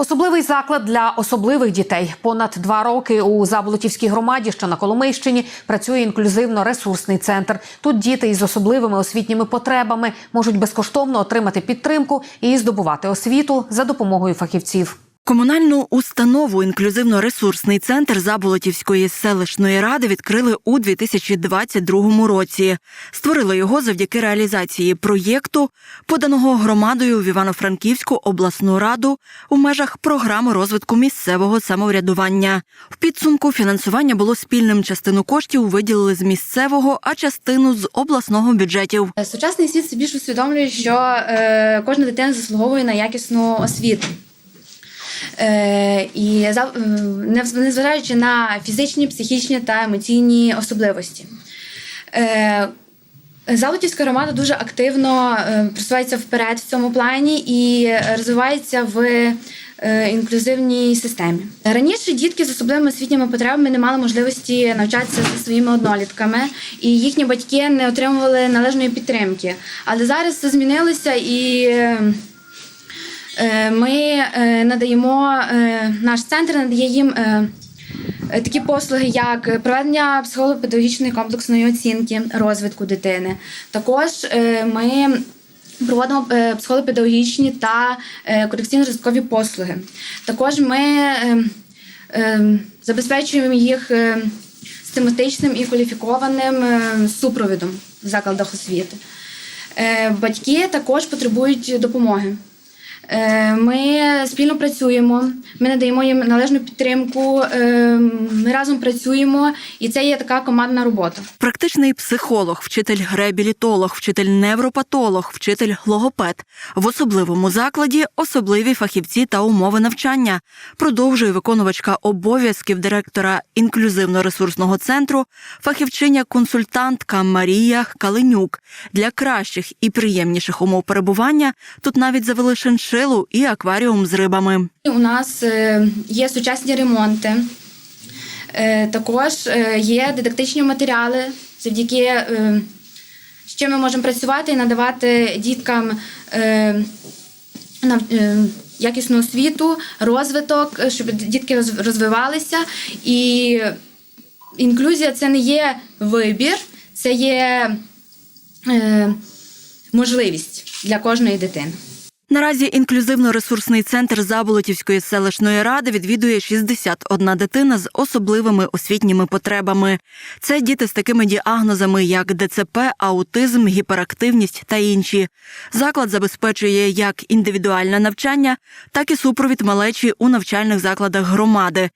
Особливий заклад для особливих дітей. Понад два роки у Заболотівській громаді, що на Коломийщині, працює інклюзивно-ресурсний центр. Тут діти із особливими освітніми потребами можуть безкоштовно отримати підтримку і здобувати освіту за допомогою фахівців. Комунальну установу інклюзивно-ресурсний центр Заболотівської селищної ради відкрили у 2022 році. Створили його завдяки реалізації проєкту, поданого громадою в Івано-Франківську обласну раду у межах програми розвитку місцевого самоврядування. В підсумку фінансування було спільним. Частину коштів виділили з місцевого, а частину з обласного бюджетів. Сучасний світ більш усвідомлює, що е, кожна дитина заслуговує на якісну освіту. Е, і незважаючи на фізичні, психічні та емоційні особливості. Е, Золотівська громада дуже активно е, просувається вперед в цьому плані і розвивається в інклюзивній системі. Раніше дітки з особливими освітніми потребами не мали можливості навчатися зі своїми однолітками, і їхні батьки не отримували належної підтримки. Але зараз це змінилося і. Е, Ми е, надаємо, е, наш центр надає їм такі послуги, як проведення психолого-педагогічної комплексної оцінки розвитку дитини. Також ми проводимо психолого-педагогічні та е, корекційно-розвиткові послуги. Також ми забезпечуємо їх систематичним і кваліфікованим супровідом в закладах освіти. Батьки також потребують допомоги. Е, Ми спільно працюємо, ми надаємо їм належну підтримку, е, ми разом працюємо, і це є така командна робота. Практичний психолог, вчитель реабілітолог, вчитель невропатолог, вчитель логопед. В особливому закладі особливі фахівці та умови навчання. Продовжує виконувачка обов'язків директора інклюзивно-ресурсного центру, фахівчиня-консультантка Марія Калинюк. Для кращих і приємніших умов перебування тут навіть завели шиншилу і акваріум з рибами. У нас е, є сучасні ремонти, е, також е, є дидактичні матеріали, завдяки з ми можемо працювати і надавати діткам якісну освіту, розвиток, щоб дітки розвивалися. І інклюзія це не є вибір, це є можливість для кожної дитини. Наразі інклюзивно-ресурсний центр Заболотівської селищної ради відвідує 61 дитина з особливими освітніми потребами. Це діти з такими діагнозами, як ДЦП, аутизм, гіперактивність та інші. Заклад забезпечує як індивідуальне навчання, так і супровід малечі у навчальних закладах громади.